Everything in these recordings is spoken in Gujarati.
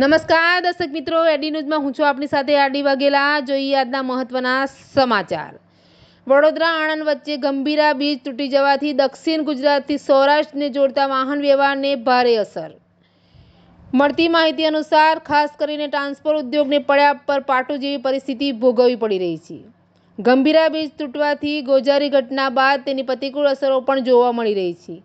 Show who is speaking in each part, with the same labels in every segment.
Speaker 1: નમસ્કાર, દર્શક મિત્રો, એડી ન્યૂઝમાં હું છું આપની સાથે આરડી વાઘેલા. જોઈએ આજના મહત્વના સમાચાર. વડોદરા આણંદ વચ્ચે ગંભીરા બીચ તૂટી જવાથી દક્ષિણ ગુજરાતથી સૌરાષ્ટ્રને જોડતા વાહન વ્યવહારને ભારે અસર. મળતી માહિતી અનુસાર, ખાસ કરીને ટ્રાન્સપોર્ટ ઉદ્યોગને પડ્યા પર પાટું જેવી પરિસ્થિતિ ભોગવવી પડી રહી છે. ગંભીરા બીચ તૂટવાથી ગોજારી ઘટના બાદ તેની પ્રતિકૂળ અસરો પણ જોવા મળી રહી છે.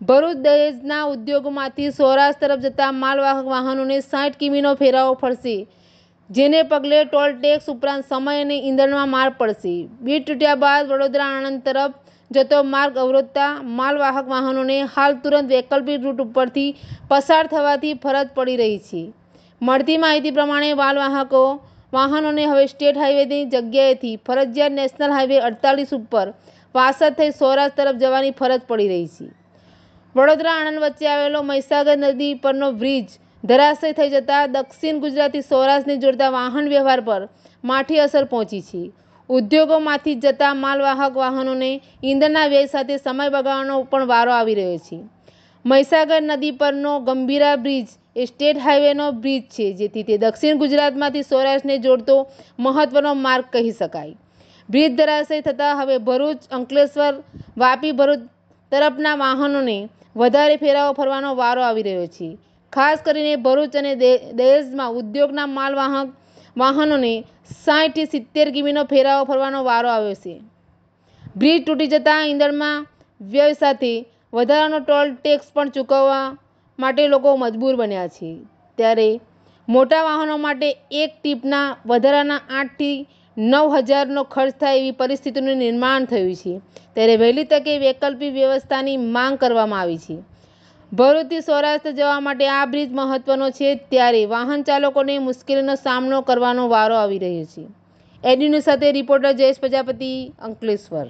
Speaker 1: ભરૂચ દહેજના ઉદ્યોગોમાંથી સૌરાષ્ટ્ર તરફ જતા માલવાહક વાહનોને સાઠ કિમીનો ફેરાવો ફરશે, જેને પગલે ટોલ ટેક્સ ઉપરાંત સમય અને ઈંધણમાં માર પડશે. બીટ તૂટ્યા બાદ વડોદરા આણંદ તરફ જતો માર્ગ અવરોધતા માલવાહક વાહનોને હાલ તુરંત વૈકલ્પિક રૂટ ઉપરથી પસાર થવાથી ફરજ પડી રહી છે. મળતી માહિતી પ્રમાણે માલવાહકો વાહનોને હવે સ્ટેટ હાઈવેની જગ્યાએથી ફરજિયાત નેશનલ હાઈવે અડતાલીસ ઉપર વાસદ થઈ સૌરાષ્ટ્ર તરફ જવાની ફરજ પડી રહી છે. વડોદરા આણંદ વચ્ચે આવેલો મહીસાગર નદી પરનો બ્રિજ ધરાશય થઈ જતા દક્ષિણ ગુજરાતથી સૌરાષ્ટ્રને જોડતા વાહન વ્યવહાર પર માઠી અસર પહોંચી છે. ઉદ્યોગોમાંથી જતા માલવાહક વાહનોને ઈંધણના વ્યય સાથે સમય બગાડવાનો પણ વારો આવી રહ્યો છે. મહીસાગર નદી પરનો ગંભીરા બ્રિજ એ સ્ટેટ હાઈવેનો બ્રિજ છે, જેથી તે દક્ષિણ ગુજરાતમાંથી સૌરાષ્ટ્રને જોડતો મહત્વનો માર્ગ કહી શકાય. બ્રિજ ધરાશય થતાં હવે ભરૂચ, અંકલેશ્વર, વાપી, ભરૂચ તરફના વાહનોને વધારે ફેરાવો ફરવાનો વારો આવી રહ્યો છે. ખાસ કરીને ભરૂચ અને દહેજમાં ઉદ્યોગના માલવાહક વાહનોને સાઠથી સિત્તેર કિમીનો ફેરાવો ફરવાનો વારો આવ્યો છે. બ્રિજ તૂટી જતાં ઈંધણમાં વ્યય સાથે વધારાનો ટોલ ટેક્સ પણ ચૂકવવા માટે લોકો મજબૂર બન્યા છે. ત્યારે મોટા વાહનો માટે એક ટીપના વધારાના આઠથી નવ હજારનો ખર્ચ થાય એવી પરિસ્થિતિનું નિર્માણ થયું છે. ત્યારે વહેલી તકે વૈકલ્પિક વ્યવસ્થાની માંગ કરવામાં આવી છે. ભરૂચથી સૌરાષ્ટ્ર જવા માટે આ બ્રિજ મહત્વનો છે ત્યારે વાહન ચાલકોને મુશ્કેલીનો સામનો કરવાનો વારો આવી રહ્યો છે. એડીન્યૂઝ સાથે રિપોર્ટર જયેશ પ્રજાપતિ અંકલેશ્વર.